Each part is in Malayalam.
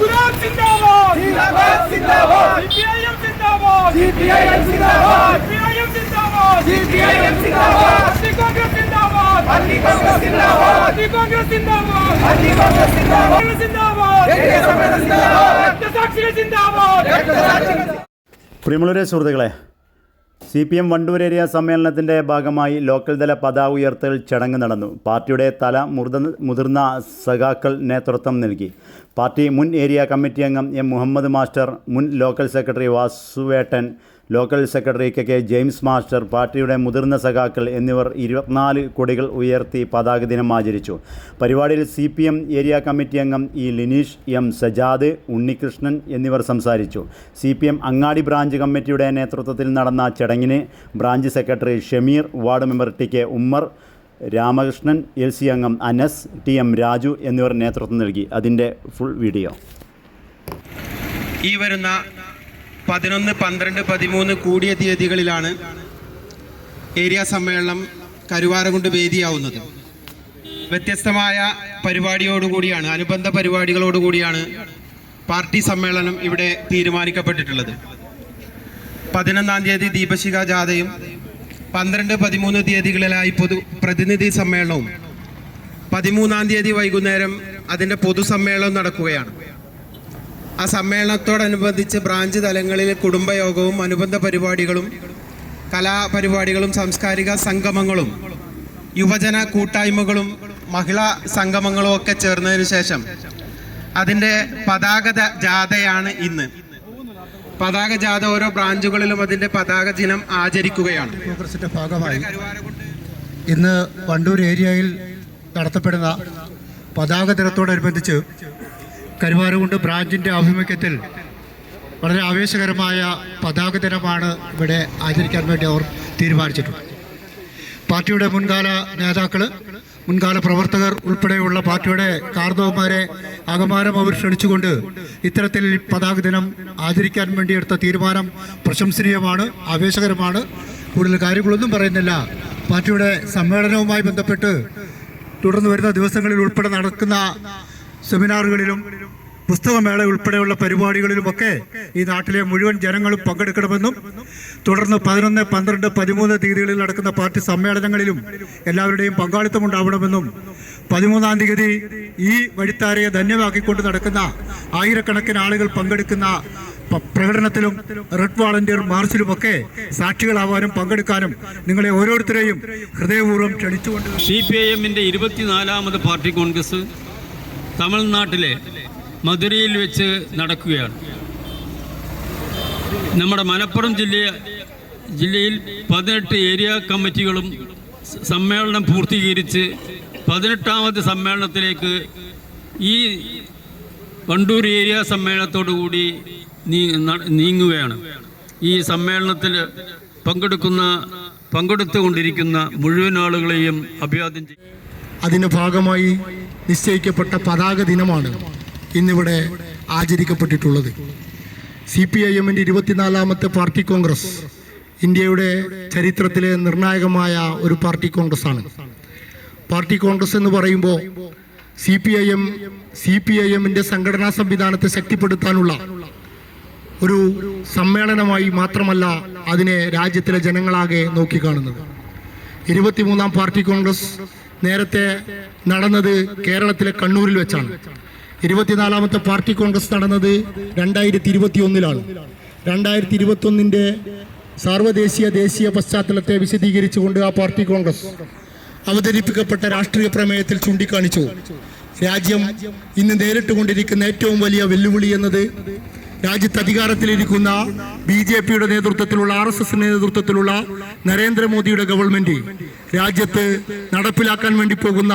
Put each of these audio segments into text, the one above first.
ഗുലാം സിന്ദാബാദ്. സിപിഐഎം സിന്ദാബാദ്. സിപിഐഎം സിന്ദാബാദ്. പാർട്ടി കോൺഗ്രസ് സിന്ദാബാദ്. പാർട്ടി കോൺഗ്രസ് സിന്ദാബാദ്. സിന്ദാബാദ്. രക്തസാക്ഷികൾ സിന്ദാബാദ്. പ്രിയമുള്ളവരെ സുഹൃത്തുക്കളെ C P M Wandoor area സമ്മേളനത്തിന്റെ ഭാഗമായി ലോക്കൽ തല പതാക ഉയർത്തൽ ചടങ്ങ് നടന്നു. പാർട്ടിയുടെ തല മുർദ മുതിർന്ന സഖാക്കൾ നേതൃത്വം നൽകി. പാർട്ടി മുൻ ഏരിയ കമ്മിറ്റി അംഗം എം മുഹമ്മദ് മാസ്റ്റർ മുൻ local secretary വാസുവേട്ടൻ local secretary K K James master പാർട്ടിയുടെ മുതിർന്ന സഖാക്കൾ എന്നിവർ ഇരുപത്തിനാല് കൊടികൾ ഉയർത്തി പതാക ദിനം ആചരിച്ചു. പരിപാടിയിൽ C P M area committee അംഗം ഇ ലിനീഷ് എം സജാദ് ഉണ്ണികൃഷ്ണൻ എന്നിവർ സംസാരിച്ചു. C P M Angadi branch കമ്മിറ്റിയുടെ നേതൃത്വത്തിൽ നടന്ന ചടങ്ങിന് branch secretary Shameer ward member T K Ummer Ramakrishnan L C അംഗം അനസ് ടി എം രാജു എന്നിവർ നേതൃത്വം നൽകി. അതിന്റെ ഫുൾ വീഡിയോ. ഈ വരുന്ന പതിനൊന്ന് പന്ത്രണ്ട് പതിമൂന്ന് കൂടിയ തീയതികളിലാണ് ഏരിയ സമ്മേളനം കരുവാരകുണ്ട് വേദിയാവുന്നത്. വ്യത്യസ്തമായ പരിപാടിയോടുകൂടിയാണ് അനുബന്ധ പരിപാടികളോടുകൂടിയാണ് പാർട്ടി സമ്മേളനം ഇവിടെ തീരുമാനിക്കപ്പെട്ടിട്ടുള്ളത്. പതിനൊന്നാം തീയതി ദീപശിഖ ജാഥയും പന്ത്രണ്ട് പതിമൂന്ന് തീയതികളിലായി പൊതു പ്രതിനിധി സമ്മേളനവും പതിമൂന്നാം തീയതി വൈകുന്നേരം അതിന്റെ പൊതുസമ്മേളനം നടക്കുകയാണ്. ആ സമ്മേളനത്തോടനുബന്ധിച്ച് ബ്രാഞ്ച് തലങ്ങളിൽ കുടുംബയോഗവും അനുബന്ധ പരിപാടികളും കലാപരിപാടികളും സാംസ്കാരിക സംഗമങ്ങളും യുവജന കൂട്ടായ്മകളും മഹിളാ സംഗമങ്ങളും ഒക്കെ ചേർന്നതിന് ശേഷം അതിന്റെ പതാക ജാഥയാണ് ഇന്ന്. പതാക ജാഥ ഓരോ ബ്രാഞ്ചുകളിലും അതിന്റെ പതാക ദിനം ആചരിക്കുകയാണ്. ഇന്ന് വണ്ടൂർ ഏരിയയിൽ നടത്തപ്പെടുന്ന പതാക ദിനത്തോടനുബന്ധിച്ച് കരുവാരകുണ്ട് ബ്രാഞ്ചിന്റെ ആഭിമുഖ്യത്തിൽ വളരെ ആവേശകരമായ പതാക ദിനമാണ് ഇവിടെ ആചരിക്കാൻ വേണ്ടി അവർ തീരുമാനിച്ചിട്ടുണ്ട്. പാർട്ടിയുടെ മുൻകാല നേതാക്കൾ മുൻകാല പ്രവർത്തകർ ഉൾപ്പെടെയുള്ള പാർട്ടിയുടെ കാർന്നവന്മാരെ അകമാനം അവർ ക്ഷണിച്ചുകൊണ്ട് ഇത്തരത്തിൽ പതാക ദിനം ആചരിക്കാൻ വേണ്ടി എടുത്ത തീരുമാനം പ്രശംസനീയമാണ് ആവേശകരമാണ്. കൂടുതൽ കാര്യങ്ങളൊന്നും പറയുന്നില്ല. പാർട്ടിയുടെ സമ്മേളനവുമായി ബന്ധപ്പെട്ട് തുടർന്ന് വരുന്ന ദിവസങ്ങളിൽ ഉൾപ്പെടെ നടക്കുന്ന സെമിനാറുകളിലും പുസ്തകമേള ഉൾപ്പെടെയുള്ള പരിപാടികളിലുമൊക്കെ ഈ നാട്ടിലെ മുഴുവൻ ജനങ്ങളും പങ്കെടുക്കണമെന്നും തുടർന്ന് പതിനൊന്ന് പന്ത്രണ്ട് പതിമൂന്ന് തീയതികളിൽ നടക്കുന്ന പാർട്ടി സമ്മേളനങ്ങളിലും എല്ലാവരുടെയും പങ്കാളിത്തം ഉണ്ടാവണമെന്നും പതിമൂന്നാം തീയതി ഈ വഴിത്താരയെ ധന്യമാക്കിക്കൊണ്ട് നടക്കുന്ന ആയിരക്കണക്കിന് ആളുകൾ പങ്കെടുക്കുന്ന പ്രകടനത്തിലും റെഡ് വാളണ്ടിയർ മാർച്ചിലുമൊക്കെ സാക്ഷികളാവാനും പങ്കെടുക്കാനും നിങ്ങളെ ഓരോരുത്തരെയും ഹൃദയപൂർവം ക്ഷണിച്ചുകൊണ്ട് സി പി ഐ എമ്മിന്റെ ഇരുപത്തിനാലാമത് പാർട്ടി കോൺഗ്രസ് തമിഴ്നാട്ടിലെ മധുരയിൽ വെച്ച് നടക്കുകയാണ്. നമ്മുടെ മലപ്പുറം ജില്ല ജില്ലയിൽ പതിനെട്ട് ഏരിയ കമ്മിറ്റികളും സമ്മേളനം പൂർത്തീകരിച്ച് പതിനെട്ടാമത് സമ്മേളനത്തിലേക്ക് ഈ വണ്ടൂർ ഏരിയ സമ്മേളനത്തോടുകൂടി നീങ്ങുകയാണ്. ഈ സമ്മേളനത്തിൽ പങ്കെടുക്കുന്ന പങ്കെടുത്തുകൊണ്ടിരിക്കുന്ന മുഴുവൻ ആളുകളെയും അഭിവാദ്യം ചെയ്യും അതിന്റെ ഭാഗമായി നിശ്ചയിക്കപ്പെട്ട പതാക ദിനമാണ് ഇന്നിവിടെ ആചരിക്കപ്പെട്ടിട്ടുള്ളത്. സി പി ഐ എമ്മിന്റെ ഇരുപത്തിനാലാമത്തെ പാർട്ടി കോൺഗ്രസ് ഇന്ത്യയുടെ ചരിത്രത്തിലെ നിർണായകമായ ഒരു പാർട്ടി കോൺഗ്രസ് ആണ് പാർട്ടി കോൺഗ്രസ് എന്ന് പറയുമ്പോൾ C P I M C P I എമ്മിന്റെ സംഘടനാ സംവിധാനത്തെ ശക്തിപ്പെടുത്താനുള്ള ഒരു സമ്മേളനമായി മാത്രമല്ല അതിനെ രാജ്യത്തിലെ ജനങ്ങളാകെ നോക്കിക്കാണുന്നത്. ഇരുപത്തിമൂന്നാം പാർട്ടി കോൺഗ്രസ് നേരത്തെ നടന്നത് കേരളത്തിലെ കണ്ണൂരിൽ വെച്ചാണ്. ഇരുപത്തിനാലാമത്തെ പാർട്ടി കോൺഗ്രസ് നടന്നത് രണ്ടായിരത്തി ഇരുപത്തി ഒന്നിലാണ് രണ്ടായിരത്തി ഇരുപത്തി ഒന്നിന്റെ സാർവദേശീയ ദേശീയ പശ്ചാത്തലത്തെ വിശദീകരിച്ചുകൊണ്ട് ആ പാർട്ടി കോൺഗ്രസ് അവതരിപ്പിക്കപ്പെട്ട രാഷ്ട്രീയ പ്രമേയത്തിൽ ചൂണ്ടിക്കാണിച്ചു. രാജ്യം ഇന്ന് നേരിട്ടുകൊണ്ടിരിക്കുന്ന ഏറ്റവും വലിയ വെല്ലുവിളി എന്നത് രാജ്യത്ത് അധികാരത്തിലിരിക്കുന്ന ബി ജെ പിയുടെ നേതൃത്വത്തിലുള്ള ആർ എസ് എസിന്റെ നേതൃത്വത്തിലുള്ള നരേന്ദ്രമോദിയുടെ ഗവൺമെന്റ് രാജ്യത്ത് നടപ്പിലാക്കാൻ വേണ്ടി പോകുന്ന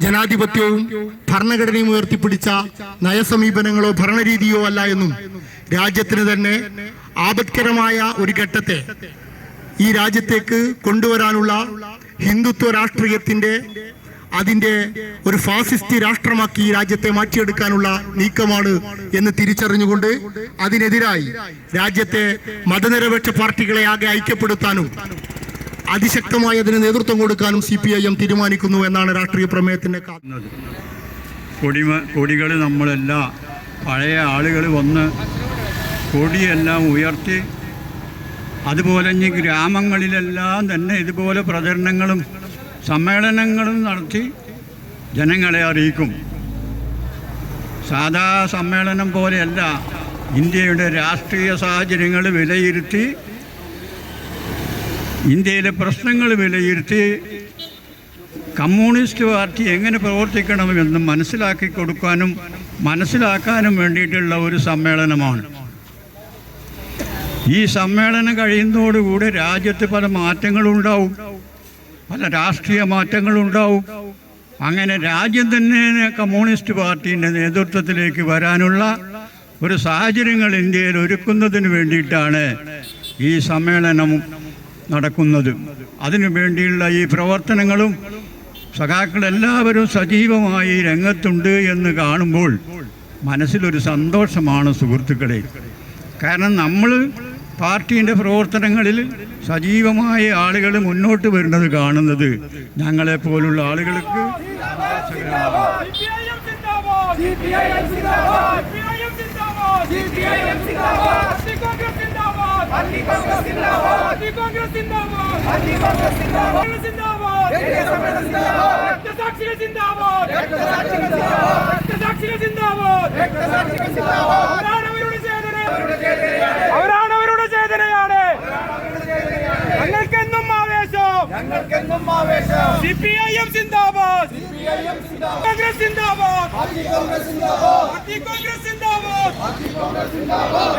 ജനാധിപത്യവും ഭരണഘടനയും ഉയർത്തിപ്പിടിച്ച നയസമീപനങ്ങളോ ഭരണരീതിയോ അല്ല എന്നും രാജ്യത്തിന് തന്നെ ആപത്കരമായ ഒരു ഘട്ടത്തെ ഈ രാജ്യത്തേക്ക് കൊണ്ടുവരാനുള്ള ഹിന്ദുത്വ രാഷ്ട്രീയത്തിന്റെ അതിന്റെ ഒരു ഫാസിസ്റ്റ് രാഷ്ട്രമാക്കി ഈ രാജ്യത്തെ മാറ്റിയെടുക്കാനുള്ള നീക്കമാണ് എന്ന് തിരിച്ചറിഞ്ഞുകൊണ്ട് അതിനെതിരായി രാജ്യത്തെ മതനിരപേക്ഷ പാർട്ടികളെ ആകെ ഐക്യപ്പെടുത്താനും അതിശക്തമായി അതിന് നേതൃത്വം കൊടുക്കാനും സി പി ഐ എം തീരുമാനിക്കുന്നു എന്നാണ് രാഷ്ട്രീയ പ്രമേയത്തിന്റെ കൊടിമ കൊടികൾ നമ്മളെല്ലാ പഴയ ആളുകൾ വന്ന് കൊടിയെല്ലാം ഉയർത്തി അതുപോലെ ഇനി ഗ്രാമങ്ങളിലെല്ലാം തന്നെ ഇതുപോലെ പ്രചരണങ്ങളും സമ്മേളനങ്ങളും നടത്തി ജനങ്ങളെ അറിയിക്കും. സാധാ സമ്മേളനം പോലെയല്ല ഇന്ത്യയുടെ രാഷ്ട്രീയ സാഹചര്യങ്ങൾ വിലയിരുത്തി ഇന്ത്യയിലെ പ്രശ്നങ്ങൾ വിലയിരുത്തി കമ്മ്യൂണിസ്റ്റ് പാർട്ടി എങ്ങനെ പ്രവർത്തിക്കണമെന്ന് മനസ്സിലാക്കി കൊടുക്കാനും മനസ്സിലാക്കാനും വേണ്ടിയിട്ടുള്ള ഒരു സമ്മേളനമാണ്. ഈ സമ്മേളനം കഴിയുന്നതോടുകൂടി രാജ്യത്ത് പല മാറ്റങ്ങളുണ്ടാവും. പല രാഷ്ട്രീയ മാറ്റങ്ങളുണ്ടാവും. അങ്ങനെ രാജ്യം തന്നെ കമ്മ്യൂണിസ്റ്റ് പാർട്ടീന്റെ നേതൃത്വത്തിലേക്ക് വരാനുള്ള ഒരു സാഹചര്യങ്ങൾ ഇന്ത്യയിൽ ഒരുക്കുന്നതിന് വേണ്ടിയിട്ടാണ് ഈ സമ്മേളനം നടക്കുന്നത്. അതിനു വേണ്ടിയുള്ള ഈ പ്രവർത്തനങ്ങളും സഖാക്കൾ എല്ലാവരും സജീവമായി രംഗത്തുണ്ട് എന്ന് കാണുമ്പോൾ മനസ്സിലൊരു സന്തോഷമാണ് സുഹൃത്തുക്കളെ. കാരണം നമ്മൾ പാർട്ടീന്റെ പ്രവർത്തനങ്ങളിൽ സജീവമായ ആളുകൾ മുന്നോട്ട് വരുന്നത് കാണുന്നത് ഞങ്ങളെപ്പോലുള്ള ആളുകൾക്ക് സിപിഐഎം സിന്ദാബാദ് സിപിഐഎം സിന്ദാബാദ് സിപിഐഎം സിന്ദാബാദ് സിപിഐഎം സിന്ദാബാദ് പാർട്ടി കോൺഗ്രസ് സിന്ദാബാദ് പാർട്ടി കോൺഗ്രസ് സിന്ദാബാദ് പാർട്ടി കോൺഗ്രസ് സിന്ദാബാദ് പാർട്ടി കോൺഗ്രസ് സിന്ദാബാദ് സിന്ദാബാദ് രക്തസാക്ഷികൾ സിന്ദാബാദ് രക്തസാക്ഷികൾ സിന്ദാബാദ് അവരാണ് അവരുടെ ചേതന അവരാണ് അവരുടെ ചേതനയാണ് ഞങ്ങൾക്കെന്നും ആവേശം ഞങ്ങൾക്കെന്നും ആവേശം സിപിഐഎം സിന്ദാബാദ് സിപിഐഎം സിന്ദാബാദ് കോൺഗ്രസ് സിന്ദാബാദ് കോൺഗ്രസ് സിന്ദാബാദ് കോൺഗ്രസ് സിന്ദാബാദ്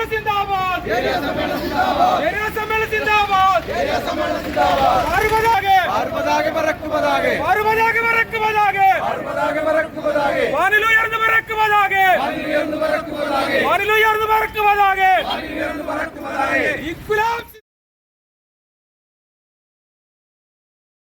പാർട്ടി കോൺഗ്രസ് സിന്ദാബാദ് ഏരിയ സമ്മേളനം സിന്ദാബാദ് ഏരിയ സമ്മേളനം സിന്ദാബാദ് ഏരിയ സമ്മേളനം സിന്ദാബാദ് ഏരിയ സമ്മേളനം സിന്ദാബാദ് ആറുപതാകെ ആറുപതാകെ പറക്കുപതാകെ ആറുപതാകെ പറക്കുപതാകെ ആറുപതാകെ പറക്കുപതാകെ വാനിലുയർന്ന് പറക്കുപതാകെ വാനിലുയർന്ന് പറക്കുപതാകെ വാനിലുയർന്ന് പറക്കുപതാകെ വാനിലുയർന്ന് പറക്കുപതാകെ ഇക്കുല